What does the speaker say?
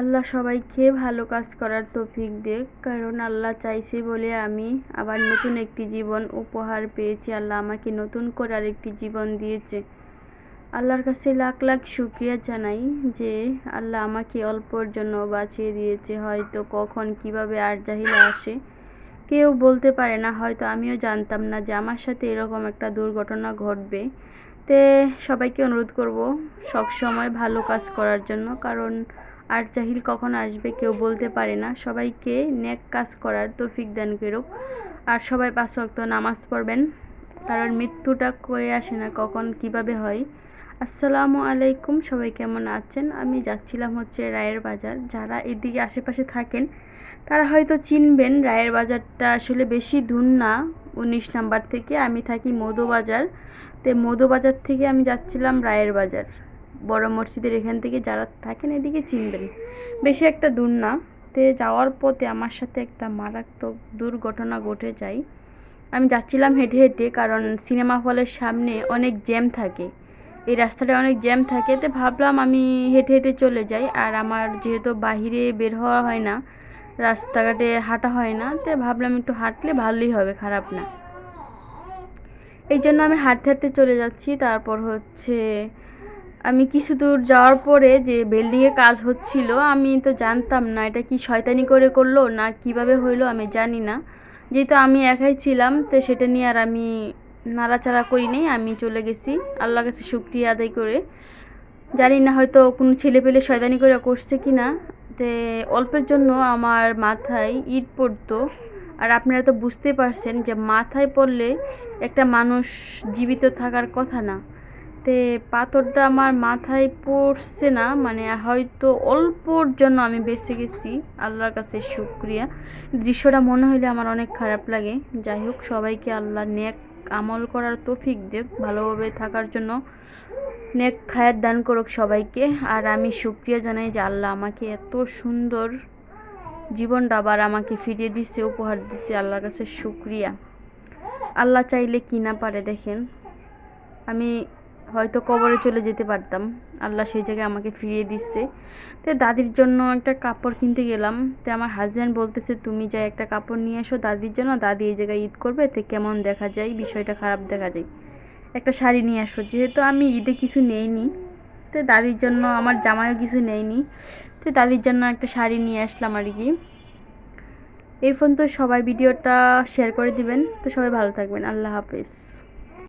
আল্লাহ সবাইকে ভালো কাজ করার তৌফিক দেখ কারণ আল্লাহ চাইছে বলে আমি আবার নতুন একটি জীবন উপহার পেয়েছি। আল্লাহ আমাকে নতুন করে আরেকটি জীবন দিয়েছে। আল্লাহর কাছে লাখ লাখ শুক্রিয়া জানাই যে আল্লাহ আমাকে অল্পর জন্য বাঁচিয়ে দিয়েছে। হয়তো কখন কীভাবে আর জাহিলা আসে কেউ বলতে পারে না, হয়তো আমিও জানতাম না যে আমার সাথে এরকম একটা দুর্ঘটনা ঘটবে। তে সবাইকে অনুরোধ করব সব সময় ভালো কাজ করার জন্য, কারণ আর জাহিল কখন আসবে কেউ বলতে পারে না। সবাইকে নেক কাজ করার তৌফিক দান করুক আর সবাই পাঁচ ওয়াক্ত নামাজ পড়বেন। কারণ মৃত্যুটা কয়ে আসে না, কখন কীভাবে হয়। আসসালামু আলাইকুম, সবাই কেমন আছেন? আমি যাচ্ছিলাম হচ্ছে রায়ের বাজার। যারা এদিকে আশেপাশে থাকেন, তারা হয়তো চিনবেন রায়ের বাজারটা আসলে বেশি দূর না, উনিশ নাম্বার থেকে। আমি থাকি মধুবাজার। তো মধুবাজার থেকে আমি যাচ্ছিলাম রায়ের বাজার। বড় মসজিদের এখান থেকে যারা থাকেন এদিকে চিনবেন। বেশি একটা দূর না। তে যাওয়ার পথে আমার সাথে একটা মারাত্মক দুর্ঘটনা ঘটে যায়। আমি যাচ্ছিলাম হেঁটে হেঁটে কারণ সিনেমা হলের সামনে অনেক জ্যাম থাকে। এই রাস্তাটা অনেক জ্যাম থাকে। তো ভাবলাম আমি হেঁটে হেঁটে চলে যাই। আর আমার যেহেতু বাহিরে বের হওয়া হয় না, রাস্তাঘাটে হাঁটা হয় না, তো ভাবলাম একটু হাঁটলে ভালোই হবে, খারাপ না। এই জন্য আমি হাঁটতে হাঁটতে চলে যাচ্ছি। তারপর হচ্ছে আমি কিছু দূর যাওয়ার পরে যে বিল্ডিংয়ে কাজ হচ্ছিল, আমি তো জানতাম না এটা কি শয়তানি করে করল না কীভাবে হইল আমি জানি না। যেহেতু আমি একাই ছিলাম, তো সেটা নিয়ে আর আমি নাড়াচাড়া করি নেই, আমি চলে গেছি। আল্লাহর কাছে শুক্রিয়া আদায় করে। জানি না হয়তো কোনো ছেলে পেলে শয়তানি করে করছে কি না তে অল্পের জন্য আমার মাথায় ইট পড়তো। আর আপনারা তো বুঝতে পারছেন যে মাথায় পড়লে একটা মানুষ জীবিত থাকার কথা না। তে পাথরটা আমার মাথায় পড়ছে না মানে হয়তো অল্পর জন্য আমি বেঁচে গেছি। আল্লাহর কাছে শুক্রিয়া। দৃশ্যটা মনে হলে আমার অনেক খারাপ লাগে। যাই হোক, সবাইকে আল্লাহ নেক আমল করার তৌফিক দেখ ভালোভাবে থাকার জন্য নেক খায়াত দান করুক সবাইকে। আর আমি শুক্রিয়া জানাই যে আল্লাহ আমাকে এত সুন্দর জীবনটা আবার আমাকে ফিরিয়ে দিছে, উপহার দিছে, আল্লাহর কাছে শুক্রিয়া। আল্লাহ চাইলে কি না পারে দেখেন। আমি হয়তো কবরে চলে যেতে পারতাম। আল্লাহ সেই জায়গায় আমাকে ফিরিয়ে দিচ্ছে। তো দাদির জন্য একটা কাপড় কিনতে গেলাম। তো আমার হাজব্যান্ড বলতেছে, তুমি যাই একটা কাপড় নিয়ে এসো দাদির জন্য। দাদি এই জায়গায় ঈদ করবে। তো কেমন দেখা যায়, বিষয়টা খারাপ দেখা যায়। একটা শাড়ি নিয়ে আসো। যেহেতু আমি ঈদে কিছু নেইনি, তো দাদির জন্য আমার জামাইও কিছু নেইনি। তো দাদির জন্য একটা শাড়ি নিয়ে আসলাম আর কি। এই ফোন তো সবাই ভিডিওটা শেয়ার করে দিবেন। তো সবাই ভালো থাকবেন। আল্লাহ হাফেজ।